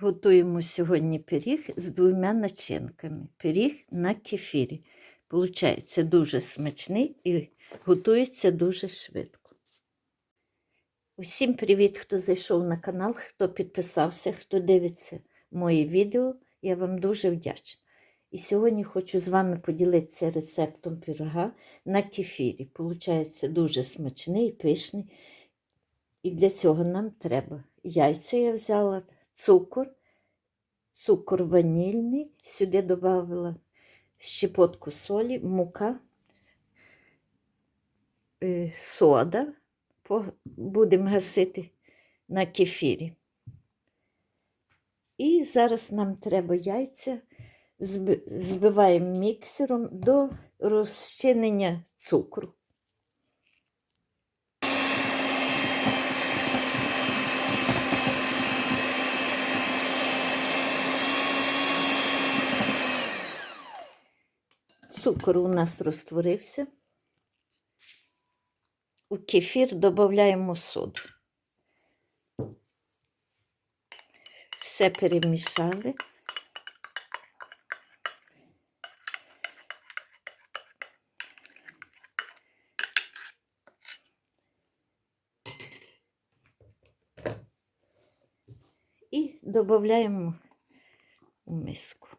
Готуємо сьогодні пиріг з двома начинками. Пиріг на кефірі. Получається дуже смачний і готується дуже швидко. Усім привіт, хто зайшов на канал, хто підписався, хто дивиться мої відео. Я вам дуже вдячна. І сьогодні хочу з вами поділитися рецептом пирога на кефірі. Получається дуже смачний і пишний. І для цього нам треба яйця я взяла, цукор, цукор ванільний, сюди додала щепотку солі, мука, е, сода. Будемо гасити на кефірі. І зараз нам треба яйця, збиваємо міксером до розчинення цукру. Цукор у нас розтворився. У кефір додаємо соду. Все перемішали. І додаємо у миску.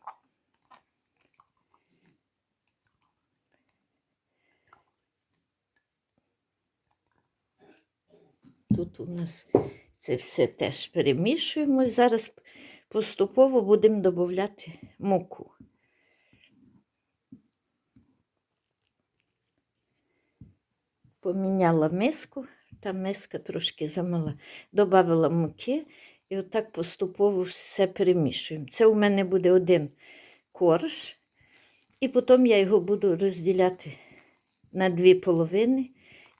Тут у нас це все теж перемішуємо. Зараз поступово будемо додати муку. Поміняла миску, та миска трошки замала. Добавила муки і отак поступово все перемішуємо. Це у мене буде один корж, і потім я його буду розділяти на дві половини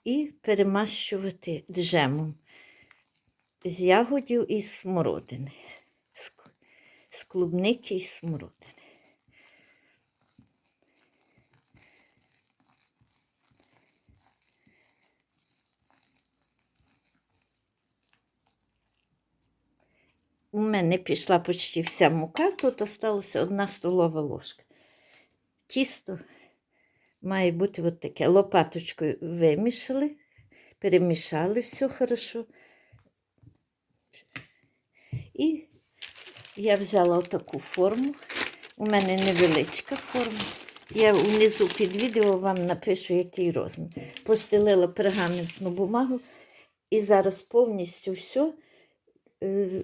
і перемащувати джемом з ягодів і смородини, з клубники і смородини. У мене пішла почти вся мука, тут осталася одна столова ложка. Тісто має бути от таке. Лопаточкою вимішали, перемішали все хорошо. І я взяла отаку форму. У мене невеличка форма. Я внизу під відео вам напишу, який розмір. Постелила пергаментну бумагу і зараз повністю все е,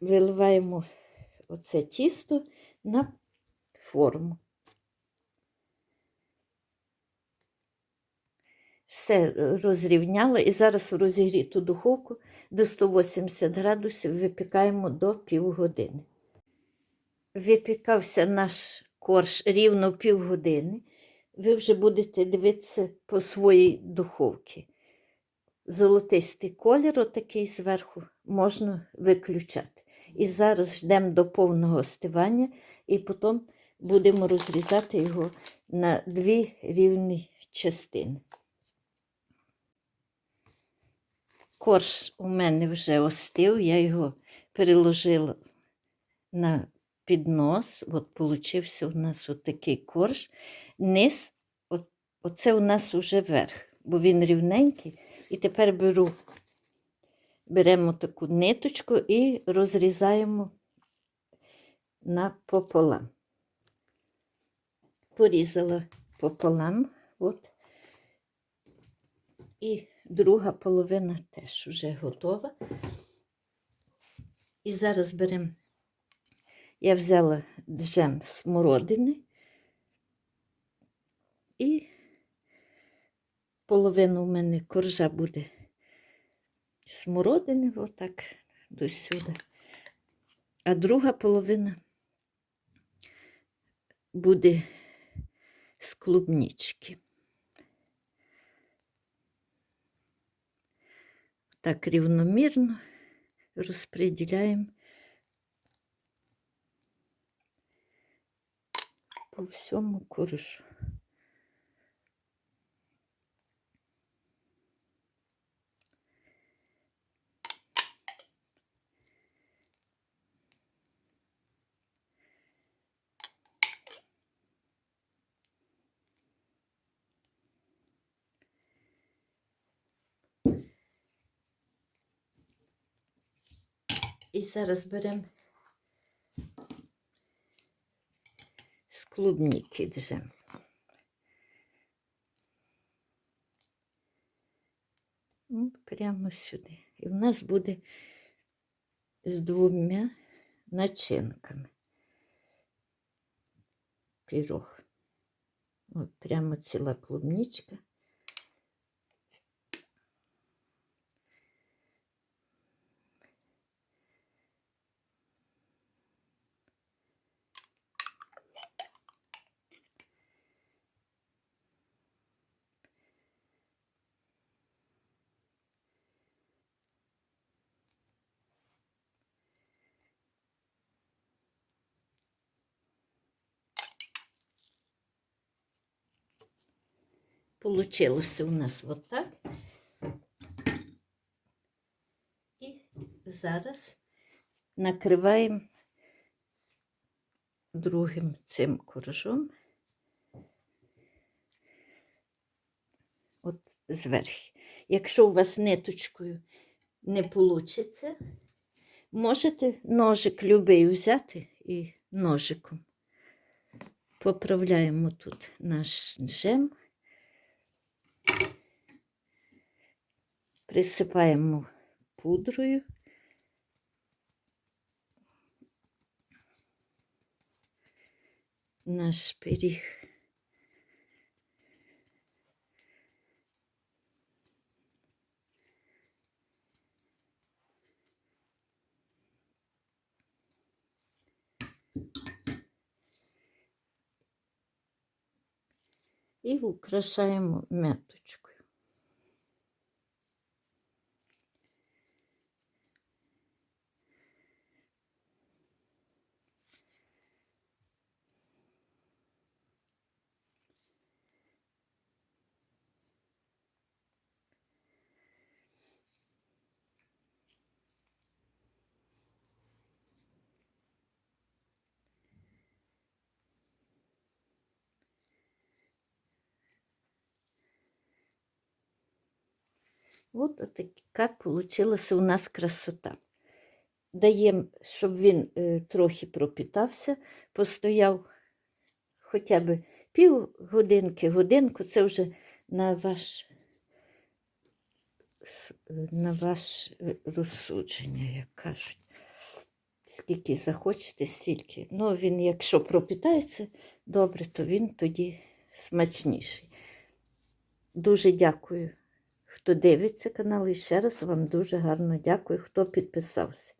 виливаємо оце тісто на форму. Все розрівняла і зараз в розігріту духовку до 180 градусів випікаємо до півгодини. Випікався наш корж рівно півгодини. Ви вже будете дивитися по своїй духовці. Золотистий колір, отакий зверху, можна виключати. І зараз ждемо до повного остивання, і потім будемо розрізати його на дві рівні частини. Корж у мене вже остив, я його переложила на піднос. От получився у нас отакий корж. Низ, от, оце у нас вже верх, бо він рівненький. І тепер беру, беремо таку ниточку і розрізаємо напополам. Порізала пополам. От. І друга половина теж вже готова. І зараз беремо, я взяла джем смородини і половина у мене коржа буде смородини, отак до сюди. А друга половина буде з клубнички. Так рівномірно розподіляємо по всьому коржу. І зараз беремо з клубніки джем. Ну, Прямо сюди. І в нас буде з двома начинками. Пірог. От прямо ціла клубничка. Получилося у нас вот так. І зараз накриваємо другим цим коржом. От зверху. Якщо у вас ниточкою не вийде, можете ножик любий взяти і ножиком поправляємо тут наш джем. Присипаємо пудрою. Наш пиріг. І украшаємо м'яточкою. От така получилася у нас красота. Даємо, щоб він е, трохи пропітався, постояв хоча б пів годинки, годинку, це вже на ваш, на ваш е, розсудження, як кажуть. Скільки захочете, стільки. Ну, він, якщо пропітається добре, то він тоді смачніший. Дуже дякую хто дивиться канал, і ще раз вам дуже гарно дякую, хто підписався.